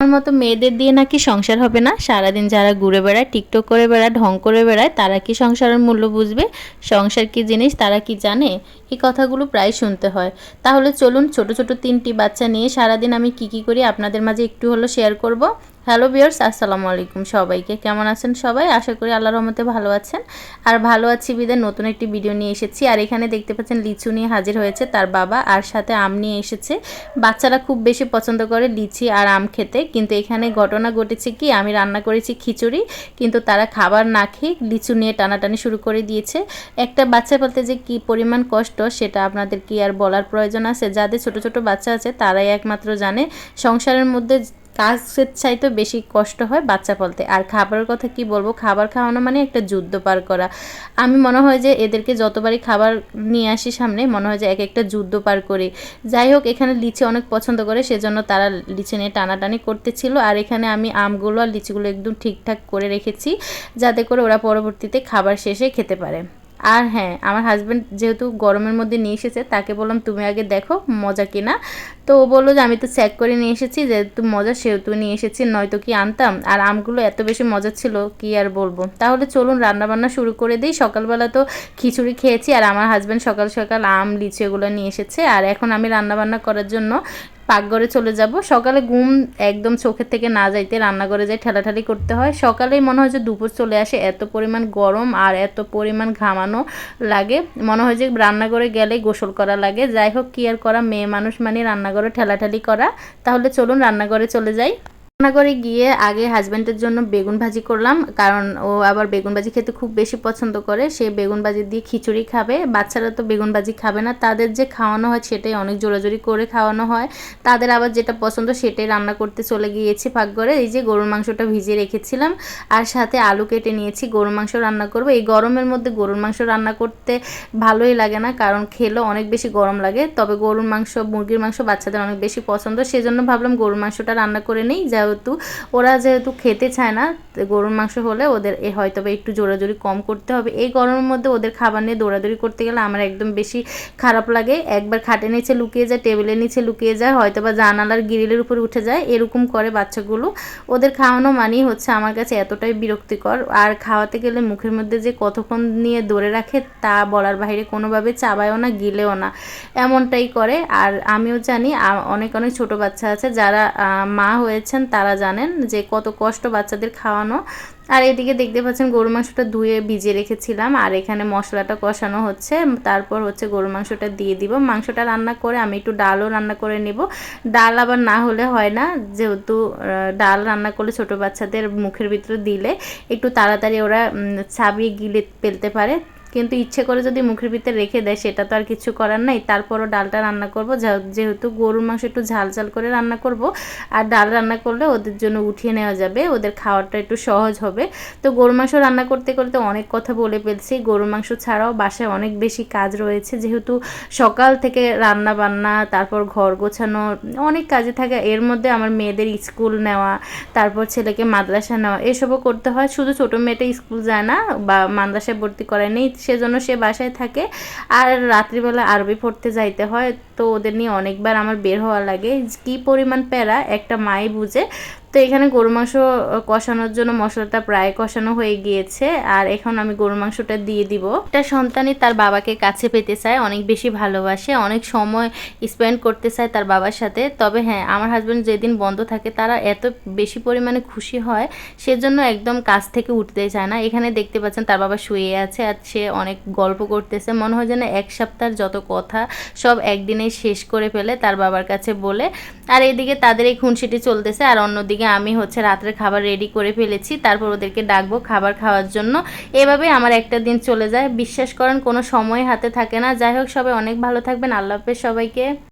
আমার মতো মেয়েদের দিয়ে নাকি সংসার হবে না? সারাদিন যারা ঘুরে বেড়ায়, টিকটক করে বেড়ায়, ঢং করে বেড়ায়, তারা কি সংসারের মূল্য বুঝবে? সংসার কি জিনিস, তারা কি জানে? এই কথাগুলো প্রায় শুনতে হয়। তাহলে চলুন ছোট ছোট তিনটি বাচ্চা নিয়ে সারাদিন আমি কি কি করি আপনাদের মাঝে একটু হলো শেয়ার করব। হ্যালো বিয়ার্স আসসালামু আলাইকুম সবাইকে। কেমন আছেন সবাই? আশা করি আল্লাহর রহমতে ভালো আছেন। আর ভালো আছি বিদে নতুন একটি ভিডিও নিয়ে এসেছি। আর এখানে দেখতে পাচ্ছেন লিচু নিয়ে হাজির হয়েছে তার বাবা, আর সাথে আম নিয়ে এসেছে। বাচ্চারা খুব বেশি পছন্দ করে লিচি আর আম খেতে। কিন্তু এখানে ঘটনা ঘটেছে কি, আমি রান্না করেছি খিচুড়ি, কিন্তু তারা খাবার না খেয়ে লিচু নিয়ে টানাটানি শুরু করে দিয়েছে। একটা বাচ্চা বলতে যে কি পরিমাণ কষ্ট, সেটা আপনাদের কি আর বলার প্রয়োজন আছে? যাদের ছোট ছোট বাচ্চা আছে, তারাই একমাত্র জানে। সংসারের মধ্যে কাজের চাইতে বেশি কষ্ট হয় বাচ্চা পালতে। আর খাবারের কথা কি বলব? খাবার খাওয়ানো মানে একটা যুদ্ধ পার করা। আমি মনে হয় যে এদেরকে যতবারই খাবার নিয়ে আসি সামনে, মনে হয় যে এক একটা যুদ্ধ পার করি। যাই হোক, এখানে লিচি অনেক পছন্দ করে, সেজন্য তারা লিচি নিয়ে টানাটানি করতেছিল। আর এখানে আমি আমগুলো আর লিচিগুলো একদম ঠিকঠাক করে রেখেছি, যাতে করে ওরা পরবর্তীতে খাবার শেষে খেতে পারে। আর হ্যাঁ আমার হাজব্যান্ড যেহেতু গরমের মধ্যে নিয়ে এসেছে, তাকে বললাম, তুমি আগে দেখো মজা কিনা? তো ও বলল যে, আমি তো চেক করে নিয়ে এসেছি, যেহেতু মজা, সেহেতু নিয়ে এসেছি, নয়তো কি আনতাম? আর আমগুলো এত বেশি মজা ছিল, কি আর বলব? তাহলে চলুন, রান্নাবান্না শুরু করে দিই। সকালবেলা তো খিচুড়ি খেয়েছি, আর আমার হাজব্যান্ড সকাল সকাল আম, লিচু এগুলো নিয়ে এসেছে। আর এখন আমি রান্নাবান্না করার জন্য পাকঘরে চলে যাব। সকালে ঘুম একদম চোখের থেকে না যাইতে রান্নাঘরে যাই ঠেলাঠালি করতে হয়। সকালেই মনে হয় যে দুপুর চলে আসে, এত পরিমাণ গরম আর এত পরিমাণ ঘামানো লাগে। মনে হয় যে রান্নাঘরে গেলে গোসল করা লাগে। যাই হোক, কি আর করা? মেয়ে মানুষ মানে রান্নাঘরে ঠেলাঠালি করা। তাহলে চলুন রান্নাঘরে চলে যাই। রান্নাঘরে গিয়ে আগে হাজব্যান্ডের জন্য বেগুন ভাজি করলাম, কারণ ও আবার বেগুন ভাজি খেতে খুব বেশি পছন্দ করে। সে বেগুন ভাজি দিয়ে খিচুড়ি খাবে। বাচ্চারা তো বেগুন ভাজি খাবে না। তাদের যে খাওয়ানো হয় সেটাই অনেক জোরাজোরি করে খাওয়ানো হয়। তাদের আবার যেটা পছন্দ সেটাই রান্না করতে চলে গিয়েছি পাকঘরে। এই যে গরুর মাংসটা ভিজিয়ে রেখেছিলাম, আর সাথে আলু কেটে নিয়েছি। গরুর মাংস রান্না করব। এই গরমের মধ্যে গরুর মাংস রান্না করতে ভালোই লাগে না, কারণ খেলেও অনেক বেশি গরম লাগে। তবে গরুর মাংস, মুরগির মাংস বাচ্চাদের অনেক বেশি পছন্দ। সেজন্য ভাবলাম গরুর মাংসটা রান্না করে নিই। যা যেহেতু ওরা যেহেতু খেতে চায় না গরুর মাংস হলে ওদের এ হয়তো বা একটু জোরাজোরি কম করতে হবে। এই গরমের মধ্যে ওদের খাবার নিয়ে দৌড়াদৌড়ি করতে গেলে আমার একদম বেশি খারাপ লাগে। একবার খাটের নিচে লুকিয়ে যায়, টেবিলের নিচে লুকিয়ে যায় হয়তো বা জানালার গ্রিলের উপরে উঠে যায়, এরকম করে বাচ্চাগুলো। ওদের খাওয়ানো মানেই হচ্ছে আমার কাছে এতটাই বিরক্তিকর। আর খাওয়াতে গেলে মুখের মধ্যে যে কতক্ষণ নিয়ে ধরে রাখে তা বলার বাইরে কোনোভাবে চাবায়ও না, গিলেও না। এমনটাই করে। আর আমিও জানি অনেক অনেক ছোট বাচ্চা আছে যারা মা হয়েছেন তারা জানেন যে কত কষ্ট বাচ্চাদের খাওয়ানো। আর এদিকে দেখতে পাচ্ছেন গরু মাংসটা ধুয়ে ভিজিয়ে রেখেছিলাম। আর এখানে মশলাটা কষানো হচ্ছে। তারপর হচ্ছে গরু মাংসটা দিয়ে দিব। মাংসটা রান্না করে আমি একটু ডালও রান্না করে নেব। ডাল আবার না হলে হয় না। যেহেতু ডাল রান্না করলে ছোট বাচ্চাদের মুখের ভিতরে দিলে একটু তাড়াতাড়ি ওরা ছাবিয়ে গিলে ফেলতে পারে। কিন্তু ইচ্ছে করে যদি মুখের ভিতরে রেখে দেয়, সেটা তো আর কিছু করার নাই। তারপরও ডালটা রান্না করব। যেহেতু গরুর মাংস একটু ঝাল ঝাল করে রান্না করব, আর ডাল রান্না করলে ওদের জন্য উঠিয়ে নেওয়া যাবে। ওদের খাওয়াটা একটু সহজ হবে। তো গরু মাংস রান্না করতে করতে অনেক কথা বলে ফেলছি। গরু মাংস ছাড়াও বাসায় অনেক বেশি কাজ রয়েছে। যেহেতু সকাল থেকে রান্না বান্না, তারপর ঘর গোছানো অনেক কাজে থাকে। এর মধ্যে আমার মেয়েদের স্কুল নেওয়া, তারপর ছেলেকে মাদ্রাসা নেওয়া, এসবও করতে হয়। শুধু ছোটো মেয়েটা স্কুল যায় না, বা মাদ্রাসায় ভর্তি করায়। নেই সেজন্য সে বাসায় থাকে। আর রাত্রিবেলা আরবি পড়তে যাইতে হয়। তো ওদের নিয়ে অনেকবার আমার বের হওয়া লাগে। কি পরিমাণ প্যারা, একটা মাই বুঝে। তো এখানে গরু মাংস কষানোর জন্য মশলাটা প্রায় কষানো হয়ে গিয়েছে। আর এখন আমি গরু মাংসটা দিয়ে দিব। একটা সন্তানই তার বাবাকে কাছে পেতে চায়, অনেক বেশি ভালোবাসে, অনেক সময় স্পেন্ড করতে চায় তার বাবার সাথে। তবে হ্যাঁ আমার হাজব্যান্ড যেদিন বন্ধ থাকে, তারা এত বেশি পরিমাণে খুশি হয়, সেজন্য একদম কাছ থেকে উঠতে চায় না। এখানে দেখতে পাচ্ছেন তার বাবা শুয়ে আছে আর সে অনেক গল্প করতেছে। মনে হয় যেন এক সপ্তাহের যত কথা, সব একদিনেই শেষ করে ফেলে তার বাবার কাছে বলে। আর এদিকে তাদের এই খুনসিটি চলতেছে, আর অন্যদিকে এদিকে আমি হচ্ছে রাত্রে খাবার রেডি করে ফেলেছি, তারপর ওদেরকে ডাকবো খাবার খাওয়ার জন্য। এভাবে আমার একটা দিন চলে যায়। বিশ্বাস করেন, কোনো সময় হাতে থাকে না। যাই হোক, সবাই অনেক ভালো থাকবেন। আল্লাহ হাফেজ সবাইকে।